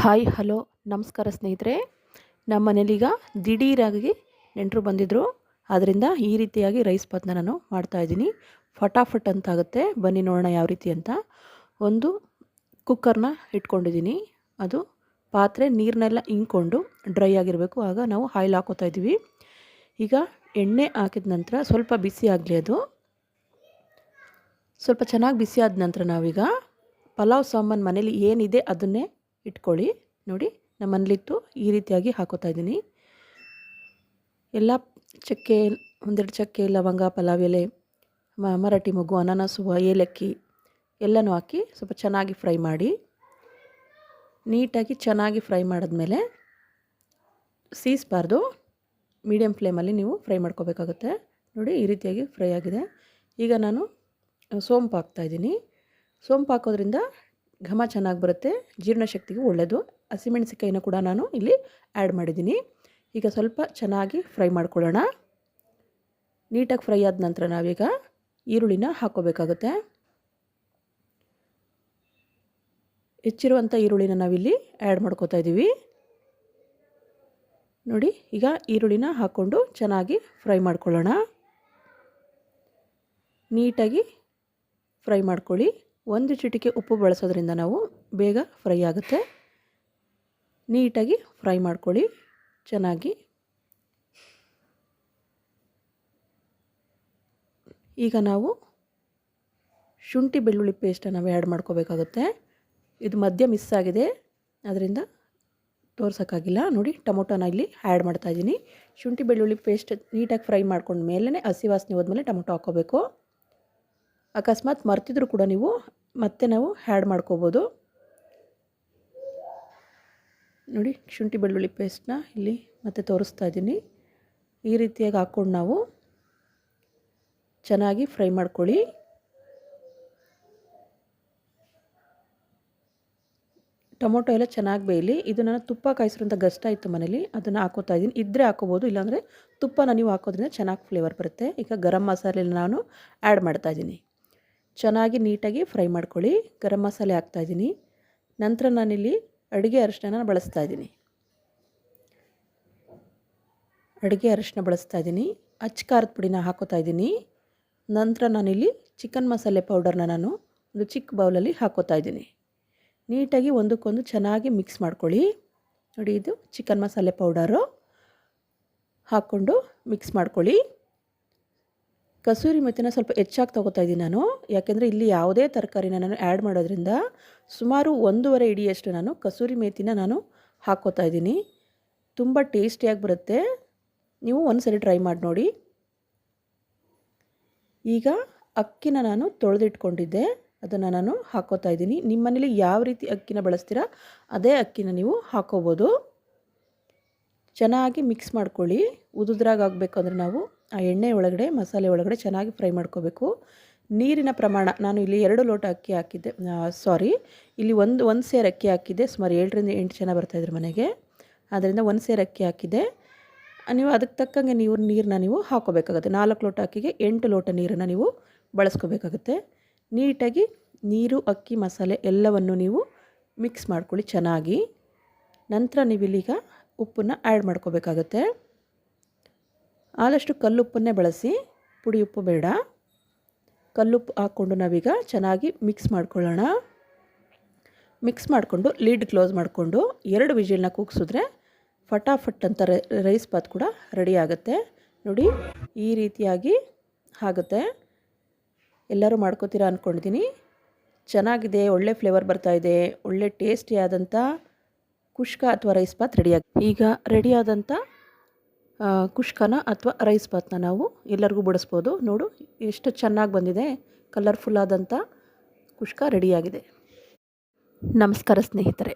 Hi, hello, ನಮಸ್ಕಾರ ಸ್ನೇಹಿತರೆ. ನಮ್ಮ ಮನೇಲೀಗ ದಿಢೀರಾಗಿ ನೆಂಟರು ಬಂದಿದ್ದರು ಆದ್ದರಿಂದ ಈ ರೀತಿಯಾಗಿ ರೈಸ್ ಪತ್ನ ನಾನು ಮಾಡ್ತಾಯಿದ್ದೀನಿ ಫಟಾಫಟ್ ಅಂತ ಆಗುತ್ತೆ. ಬನ್ನಿ ನೋಡೋಣ ಯಾವ ರೀತಿ ಅಂತ. ಒಂದು ಕುಕ್ಕರ್ನ ಇಟ್ಕೊಂಡಿದ್ದೀನಿ. ಅದು ಪಾತ್ರೆ ನೀರನ್ನೆಲ್ಲ ಇಂಕೊಂಡು ಡ್ರೈ ಆಗಿರಬೇಕು. ಆಗ ನಾವು ಹಾಯ್ಲ್ ಹಾಕೋತಾ ಇದ್ದೀವಿ. ಈಗ ಎಣ್ಣೆ ಹಾಕಿದ ನಂತರ ಸ್ವಲ್ಪ ಬಿಸಿ ಆಗಲಿ ಅದು. ಸ್ವಲ್ಪ ಚೆನ್ನಾಗಿ ಬಿಸಿ ಆದ ನಂತರ ನಾವೀಗ ಪಲಾವ್ ಸಾಮಾನು ಮನೇಲಿ ಏನಿದೆ ಅದನ್ನೇ ಇಟ್ಕೊಳ್ಳಿ. ನೋಡಿ ನಮ್ಮ ಮನೇಲಿತ್ತು ಈ ರೀತಿಯಾಗಿ ಹಾಕೋತಾ ಇದ್ದೀನಿ. ಎಲ್ಲ ಚಕ್ಕೆ, ಒಂದೆರಡು ಚಕ್ಕೆ, ಲವಂಗ, ಪಲಾವ್, ಎಲೆ ಮರಾಠಿ ಮಗು ಅನಾನಸು ಏಲಕ್ಕಿ ಎಲ್ಲನೂ ಹಾಕಿ ಸ್ವಲ್ಪ ಚೆನ್ನಾಗಿ ಫ್ರೈ ಮಾಡಿ. ನೀಟಾಗಿ ಚೆನ್ನಾಗಿ ಫ್ರೈ ಮಾಡಿದ್ಮೇಲೆ ಸೀಸ್ಬಾರ್ದು. ಮೀಡಿಯಮ್ ಫ್ಲೇಮಲ್ಲಿ ನೀವು ಫ್ರೈ ಮಾಡ್ಕೋಬೇಕಾಗುತ್ತೆ. ನೋಡಿ, ಈ ರೀತಿಯಾಗಿ ಫ್ರೈ ಆಗಿದೆ. ಈಗ ನಾನು ಸೋಂಪು ಹಾಕ್ತಾಯಿದ್ದೀನಿ ಸೋಂಪು ಹಾಕೋದ್ರಿಂದ ಘಮ ಚೆನ್ನಾಗಿ ಬರುತ್ತೆ, ಜೀರ್ಣಶಕ್ತಿಗೂ ಒಳ್ಳೆಯದು ಹಸಿಮೆಣಸಿಕಾಯಿನ ಕೂಡ ನಾನು ಇಲ್ಲಿ ಆ್ಯಡ್ ಮಾಡಿದ್ದೀನಿ. ಈಗ ಸ್ವಲ್ಪ ಚೆನ್ನಾಗಿ ಫ್ರೈ ಮಾಡ್ಕೊಳ್ಳೋಣ. ನೀಟಾಗಿ ಫ್ರೈ ಆದ ನಂತರ ನಾವೀಗ ಈರುಳ್ಳಿನ ಹಾಕ್ಕೋಬೇಕಾಗುತ್ತೆ. ಹೆಚ್ಚಿರುವಂಥ ಈರುಳ್ಳಿನ ನಾವಿಲ್ಲಿ ಆ್ಯಡ್ ಮಾಡ್ಕೋತಾ ಇದ್ದೀವಿ. ನೋಡಿ, ಈಗ ಈರುಳ್ಳಿನ ಹಾಕ್ಕೊಂಡು ಚೆನ್ನಾಗಿ ಫ್ರೈ ಮಾಡ್ಕೊಳ್ಳೋಣ. ನೀಟಾಗಿ ಫ್ರೈ ಮಾಡ್ಕೊಳ್ಳಿ. ಒಂದು ಚಿಟಿಕೆ ಉಪ್ಪು ಬಳಸೋದ್ರಿಂದ ನಾವು ಬೇಗ ಫ್ರೈ ಆಗುತ್ತೆ. ನೀಟಾಗಿ ಫ್ರೈ ಮಾಡ್ಕೊಳ್ಳಿ. ಚೆನ್ನಾಗಿ. ಈಗ ನಾವು ಶುಂಠಿ ಬೆಳ್ಳುಳ್ಳಿ ಪೇಸ್ಟನ್ನು ನಾವು ಆ್ಯಡ್ ಮಾಡ್ಕೋಬೇಕಾಗುತ್ತೆ. ಇದು ಮಧ್ಯ ಮಿಸ್ ಆಗಿದೆ. ಅದರಿಂದ ತೋರ್ಸೋಕ್ಕಾಗಿಲ್ಲ. ನೋಡಿ ಟೊಮೊಟೊನ ಇಲ್ಲಿ ಆ್ಯಡ್ ಮಾಡ್ತಾಯಿದ್ದೀನಿ ಶುಂಠಿ ಬೆಳ್ಳುಳ್ಳಿ ಪೇಸ್ಟ್ ನೀಟಾಗಿ ಫ್ರೈ ಮಾಡ್ಕೊಂಡು ಮೇಲೆ ಹಸಿ ವಾಸನೆ ಹೋದ್ಮೇಲೆ ಟೊಮೊಟೊ ಹಾಕ್ಕೋಬೇಕು. ಅಕಸ್ಮಾತ್ ಮರ್ತಿದ್ರು ಕೂಡ ನೀವು ಮತ್ತೆ ನಾವು ಹ್ಯಾಡ್ ಮಾಡ್ಕೋಬೋದು. ನೋಡಿ, ಶುಂಠಿ ಬೆಳ್ಳುಳ್ಳಿ ಪೇಸ್ಟ್ನ ಇಲ್ಲಿ ಮತ್ತೆ ತೋರಿಸ್ತಾ ಇದ್ದೀನಿ. ಈ ರೀತಿಯಾಗಿ ಹಾಕ್ಕೊಂಡು ನಾವು ಚೆನ್ನಾಗಿ ಫ್ರೈ ಮಾಡ್ಕೊಳ್ಳಿ. ಟೊಮೊಟೊ ಎಲ್ಲ ಚೆನ್ನಾಗಿ ಬೇಯಲಿ. ಇದು ನಾನು ತುಪ್ಪ ಕಾಯಿಸಿರೋಂಥ ಗಸ್ಟ್ ಇತ್ತು ಮನೇಲಿ, ಅದನ್ನು ಹಾಕೋತಾ ಇದ್ದೀನಿ. ಇದ್ದರೆ ಹಾಕೋಬೋದು, ಇಲ್ಲಾಂದರೆ ತುಪ್ಪನ ನೀವು ಹಾಕೋದ್ರಿಂದ ಚೆನ್ನಾಗಿ ಫ್ಲೇವರ್ ಬರುತ್ತೆ. ಈಗ ಗರಂ ಮಸಾಲೆನ ನಾನು ಆ್ಯಡ್ ಮಾಡ್ತಾಯಿದ್ದೀನಿ ಚೆನ್ನಾಗಿ ನೀಟಾಗಿ ಫ್ರೈ ಮಾಡ್ಕೊಳ್ಳಿ. ಗರಂ ಮಸಾಲೆ ಹಾಕ್ತಾಯಿದ್ದೀನಿ ನಂತರ ನಾನಿಲ್ಲಿ ಅಡುಗೆ ಅರಿಶಿನ ಬಳಸ್ತಾ ಇದ್ದೀನಿ. ಅಡುಗೆ ಅರಿಶಿನ ಬಳಸ್ತಾ ಇದ್ದೀನಿ. ಅಚ್ಚ ಖಾರದ ಪುಡಿನ ಹಾಕೋತಾ ಇದ್ದೀನಿ. ನಂತರ ನಾನಿಲ್ಲಿ ಚಿಕನ್ ಮಸಾಲೆ ಪೌಡರ್ನ ನಾನು ಒಂದು ಚಿಕ್ಕ ಬೌಲಲ್ಲಿ ಹಾಕೋತಾ ಇದ್ದೀನಿ. ನೀಟಾಗಿ ಒಂದಕ್ಕೊಂದು ಚೆನ್ನಾಗಿ ಮಿಕ್ಸ್ ಮಾಡ್ಕೊಳ್ಳಿ. ನೋಡಿ, ಇದು ಚಿಕನ್ ಮಸಾಲೆ ಪೌಡರು ಹಾಕ್ಕೊಂಡು ಮಿಕ್ಸ್ ಮಾಡ್ಕೊಳ್ಳಿ. ಕಸೂರಿ ಮೆಥಿನ ಸ್ವಲ್ಪ ಹೆಚ್ಚಾಗಿ ತೊಗೋತಾ ಇದ್ದೀನಿ ನಾನು. ಯಾಕೆಂದರೆ ಇಲ್ಲಿ ಯಾವುದೇ ತರಕಾರಿನ ನಾನು ಆ್ಯಡ್ ಮಾಡೋದ್ರಿಂದ ಸುಮಾರು ಒಂದೂವರೆ ಇಡಿಯಷ್ಟು ನಾನು ಕಸೂರಿ ಮೇಥಿನ ನಾನು ಹಾಕ್ಕೋತಾ ಇದ್ದೀನಿ. ತುಂಬ ಟೇಸ್ಟಿಯಾಗಿ ಬರುತ್ತೆ. ನೀವು ಒಂದು ಸರಿ ಟ್ರೈ ಮಾಡಿ ನೋಡಿ. ಈಗ ಅಕ್ಕಿನ ನಾನು ತೊಳೆದಿಟ್ಕೊಂಡಿದ್ದೆ. ಅದನ್ನು ನಾನು ಹಾಕೋತಾ ಇದ್ದೀನಿ. ನಿಮ್ಮ ಮನೇಲಿ ಯಾವ ರೀತಿ ಅಕ್ಕಿನ ಬಳಸ್ತೀರಾ ಅದೇ ಅಕ್ಕಿನ ನೀವು ಹಾಕೋಬೋದು ಚೆನ್ನಾಗಿ ಮಿಕ್ಸ್ ಮಾಡ್ಕೊಳ್ಳಿ. ಉದುದ್ರಾಗ ಆಗಬೇಕು ನಾವು ಆ ಎಣ್ಣೆ ಒಳಗಡೆ, ಮಸಾಲೆ ಒಳಗಡೆ ಚೆನ್ನಾಗಿ ಫ್ರೈ ಮಾಡ್ಕೋಬೇಕು. ನೀರಿನ ಪ್ರಮಾಣ, ನಾನು ಇಲ್ಲಿ ಎರಡು ಲೋಟ ಅಕ್ಕಿ ಹಾಕಿದ್ದೆ ಸಾರಿ ಇಲ್ಲಿ ಒಂದು ಒಂದು ಸೇರು ಅಕ್ಕಿ ಹಾಕಿದ್ದೆ, ಸುಮಾರು ಏಳರಿಂದ ಎಂಟು ಜನ ಬರ್ತಾಯಿದ್ರು ಮನೆಗೆ. ಆದ್ದರಿಂದ ಒಂದು ಸೇರು ಅಕ್ಕಿ ಹಾಕಿದ್ದೆ. ನೀವು ಅದಕ್ಕೆ ತಕ್ಕಂಗೆ ನೀವು ನೀರನ್ನ ನೀವು ಹಾಕೋಬೇಕಾಗುತ್ತೆ. ನಾಲ್ಕು ಲೋಟ ಅಕ್ಕಿಗೆ ಎಂಟು ಲೋಟ ನೀರನ್ನು ನೀವು ಬಳಸ್ಕೋಬೇಕಾಗುತ್ತೆ. ನೀಟಾಗಿ ನೀರು, ಅಕ್ಕಿ, ಮಸಾಲೆ ಎಲ್ಲವನ್ನು ನೀವು ಮಿಕ್ಸ್ ಮಾಡ್ಕೊಳ್ಳಿ ಚೆನ್ನಾಗಿ. ನಂತರ ನೀವಿಲ್ಲೀಗ ಉಪ್ಪನ್ನು ಆ್ಯಡ್ ಮಾಡ್ಕೋಬೇಕಾಗತ್ತೆ. ಆದಷ್ಟು ಕಲ್ಲುಪ್ಪನ್ನೇ ಬಳಸಿ ಪುಡಿ ಉಪ್ಪು ಬೇಡ. ಕಲ್ಲುಪ್ಪು ಹಾಕ್ಕೊಂಡು ನಾವೀಗ ಚೆನ್ನಾಗಿ ಮಿಕ್ಸ್ ಮಾಡ್ಕೊಳ್ಳೋಣ. ಮಿಕ್ಸ್ ಮಾಡಿಕೊಂಡು ಲೀಡ್ ಕ್ಲೋಸ್ ಮಾಡಿಕೊಂಡು, ಎರಡು ವಿಜಿಲ್ನ ಕೂಗಿಸಿದ್ರೆ ಫಟಾಫಟ್ ಅಂತ ರೈಸ್ ಬಾತ್ ಕೂಡ ರೆಡಿ ಆಗುತ್ತೆ. ನೋಡಿ, ಈ ರೀತಿಯಾಗಿ ಆಗುತ್ತೆ. ಎಲ್ಲರೂ ಮಾಡ್ಕೋತೀರಾ ಅಂದ್ಕೊಂಡಿದ್ದೀನಿ ಚೆನ್ನಾಗಿದೆ, ಒಳ್ಳೆ ಫ್ಲೇವರ್ ಬರ್ತಾಯಿದೆ ಒಳ್ಳೆ ಟೇಸ್ಟಿಯಾದಂಥ ಕುಷ್ಕ ಅಥವಾ ರೈಸ್ ಬಾತ್ ರೆಡಿಯಾಗಿ ಈಗ ರೆಡಿಯಾದಂಥ ಕುಷ್ಕನ ಅಥವಾ ರೈಸ್ ಬಾತ್ನ ನಾವು ಎಲ್ಲರಿಗೂ ಬಡಿಸ್ಬೋದು. ನೋಡು, ಎಷ್ಟು ಚೆನ್ನಾಗಿ ಬಂದಿದೆ ಕಲರ್ಫುಲ್ ಆದಂಥ ಕುಷ್ಕ ರೆಡಿಯಾಗಿದೆ ನಮಸ್ಕಾರ ಸ್ನೇಹಿತರೆ.